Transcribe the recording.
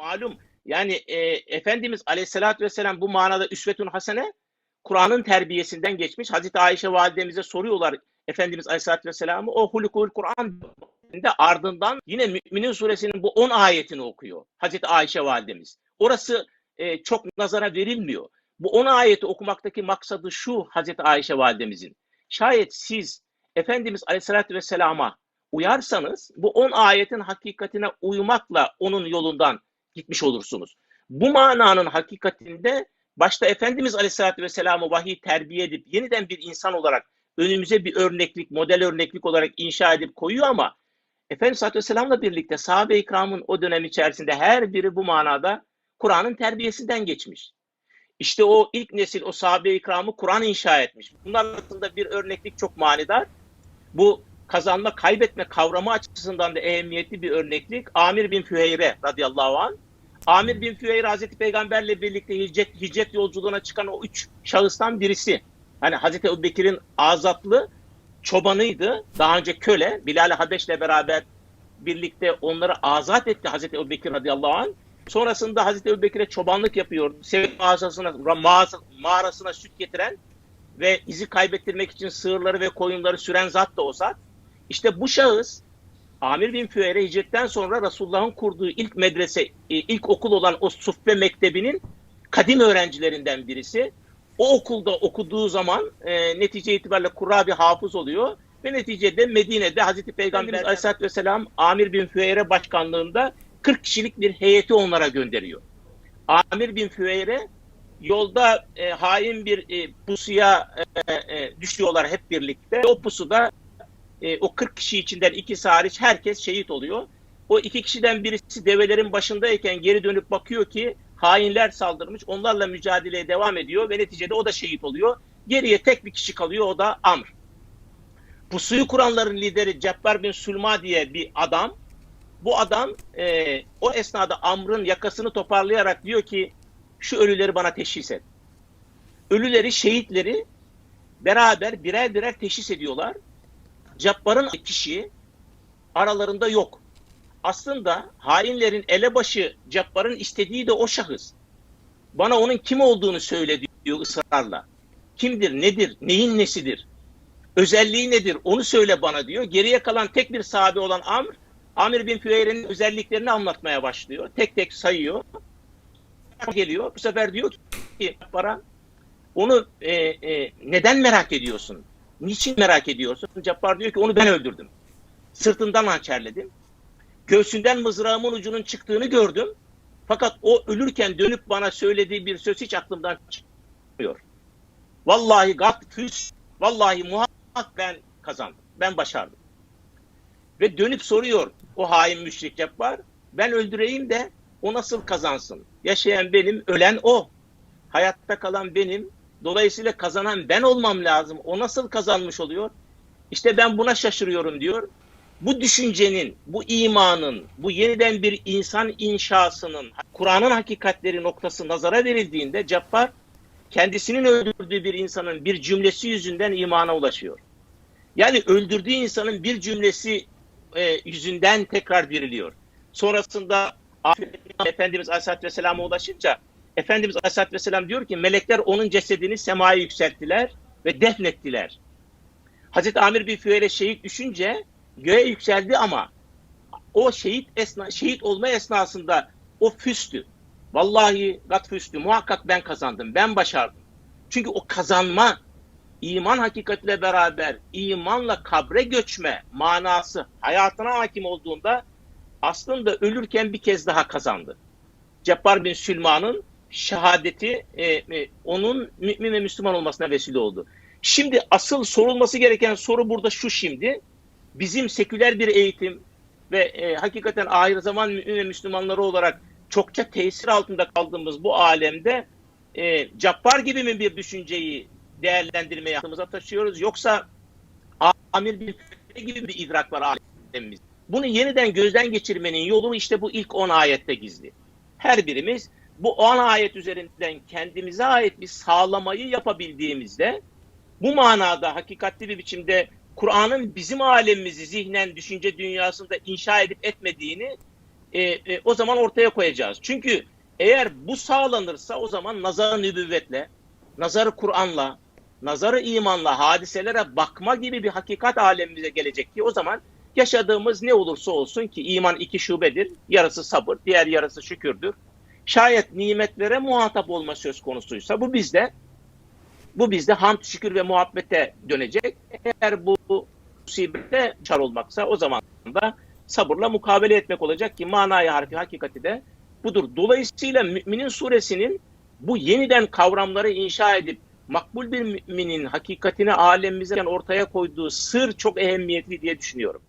malum yani e, Efendimiz Aleyhisselatü Vesselam bu manada üsvetün hasene Kur'an'ın terbiyesinden geçmiş. Hazreti Ayşe validemize soruyorlar Efendimiz Aleyhisselatü Vesselam'ı o hulukul Kur'an de ardından yine Müminin suresinin bu 10 ayetini okuyor. Hazreti Ayşe validemiz. Orası e, çok nazara verilmiyor. Bu 10 ayeti okumaktaki maksadı şu Hazreti Ayşe validemizin. Şayet siz Efendimiz Aleyhisselatü Vesselam'a uyarsanız bu 10 ayetin hakikatine uymakla onun yolundan gitmiş olursunuz. Bu mananın hakikatinde başta Efendimiz Aleyhisselatü Vesselam'ı vahiy terbiye edip yeniden bir insan olarak önümüze bir örneklik, model örneklik olarak inşa edip koyuyor ama Efendimiz Aleyhisselatü Vesselam'la birlikte sahabe-i o dönem içerisinde her biri bu manada Kur'an'ın terbiyesinden geçmiş. İşte o ilk nesil o sahabe-i Kur'an inşa etmiş. Bunlar arasında bir örneklik çok manidar. Bu kazanma, kaybetme kavramı açısından da ehemmiyetli bir örneklik. Amir bin Füheyre radıyallahu anh. Amir bin Füheyre Hazreti Peygamberle birlikte hicret, hicret yolculuğuna çıkan o üç şahıstan birisi. Hani Hazreti Ebubekir'in azatlı çobanıydı. Daha önce köle. Bilal-i Habeş'le beraber birlikte onları azat etti Hazreti Ebubekir radıyallahu anh. Sonrasında Hazreti Ebubekir'e çobanlık yapıyor. Sevim mağazasına, mağaza, mağarasına süt getiren ve izi kaybettirmek için sığırları ve koyunları süren zat da o zat. İşte bu şahıs Amir bin Füere hicretten sonra Resulullah'ın kurduğu ilk medrese, e, ilk okul olan o Suffe Mektebi'nin kadim öğrencilerinden birisi. O okulda okuduğu zaman e, netice itibariyle Kurra bir hafız oluyor ve neticede Medine'de Hazreti Peygamberimiz Aleyhisselatü Vesselam Amir bin Füeyre başkanlığında 40 kişilik bir heyeti onlara gönderiyor. Amir bin Füeyre yolda e, hain bir e, pusuya e, e, düşüyorlar hep birlikte. O pusuda e, o 40 kişi içinden ikisi hariç herkes şehit oluyor. O iki kişiden birisi develerin başındayken geri dönüp bakıyor ki hainler saldırmış. Onlarla mücadeleye devam ediyor ve neticede o da şehit oluyor. Geriye tek bir kişi kalıyor o da Amr. Pusuyu kuranların lideri Cebbar bin Sülma diye bir adam. Bu adam e, o esnada Amr'ın yakasını toparlayarak diyor ki şu ölüleri bana teşhis et. Ölüleri, şehitleri beraber birer birer teşhis ediyorlar. Cabbar'ın kişi aralarında yok. Aslında hainlerin elebaşı Cabbar'ın istediği de o şahıs. Bana onun kim olduğunu söyle diyor ısrarla. Kimdir, nedir, neyin nesidir, özelliği nedir onu söyle bana diyor. Geriye kalan tek bir sahabe olan Amr, Amir bin Füeyre'nin özelliklerini anlatmaya başlıyor. Tek tek sayıyor. Geliyor. Bu sefer diyor ki Cabbar'a onu e, e, neden merak ediyorsun? Niçin merak ediyorsun? Cabbar diyor ki onu ben öldürdüm. Sırtından hançerledim. Göğsünden mızrağımın ucunun çıktığını gördüm. Fakat o ölürken dönüp bana söylediği bir söz hiç aklımdan çıkmıyor. Vallahi gat füs, vallahi muhakkak ben kazandım. Ben başardım. Ve dönüp soruyor o hain müşrik Cabbar. Ben öldüreyim de o nasıl kazansın? Yaşayan benim, ölen o. Hayatta kalan benim, Dolayısıyla kazanan ben olmam lazım. O nasıl kazanmış oluyor? İşte ben buna şaşırıyorum diyor. Bu düşüncenin, bu imanın, bu yeniden bir insan inşasının, Kur'an'ın hakikatleri noktası nazara verildiğinde Cabbar kendisinin öldürdüğü bir insanın bir cümlesi yüzünden imana ulaşıyor. Yani öldürdüğü insanın bir cümlesi e, yüzünden tekrar diriliyor. Sonrasında Efendimiz Aleyhisselatü Vesselam'a ulaşınca Efendimiz Aleyhisselatü Vesselam diyor ki melekler onun cesedini semaya yükselttiler ve defnettiler. Hazreti Amir bin Füheyre şehit düşünce göğe yükseldi ama o şehit esna, şehit olma esnasında o füstü. Vallahi gat füstü. Muhakkak ben kazandım. Ben başardım. Çünkü o kazanma iman hakikatiyle beraber imanla kabre göçme manası hayatına hakim olduğunda aslında ölürken bir kez daha kazandı. Cebbar bin Sülman'ın şehadeti e, e, onun mümin ve Müslüman olmasına vesile oldu. Şimdi asıl sorulması gereken soru burada şu şimdi. Bizim seküler bir eğitim ve e, hakikaten ahir zaman mümin ve Müslümanları olarak çokça tesir altında kaldığımız bu alemde e, cappar gibi mi bir düşünceyi değerlendirmeye aklımıza taşıyoruz yoksa amir bir gibi bir idrak var alemimiz. Bunu yeniden gözden geçirmenin yolu işte bu ilk 10 ayette gizli. Her birimiz bu 10 ayet üzerinden kendimize ait bir sağlamayı yapabildiğimizde bu manada hakikatli bir biçimde Kur'an'ın bizim alemimizi zihnen, düşünce dünyasında inşa edip etmediğini e, e, o zaman ortaya koyacağız. Çünkü eğer bu sağlanırsa o zaman nazar nübüvvetle, nazarı Kur'an'la, nazarı imanla hadiselere bakma gibi bir hakikat alemimize gelecek ki o zaman yaşadığımız ne olursa olsun ki iman iki şubedir. Yarısı sabır, diğer yarısı şükürdür. Şayet nimetlere muhatap olma söz konusuysa bu bizde bu bizde hamd, şükür ve muhabbete dönecek. Eğer bu musibete çar olmaksa o zaman da sabırla mukabele etmek olacak ki manayı harfi hakikati de budur. Dolayısıyla Müminin suresinin bu yeniden kavramları inşa edip makbul bir müminin hakikatini alemimize ortaya koyduğu sır çok ehemmiyetli diye düşünüyorum.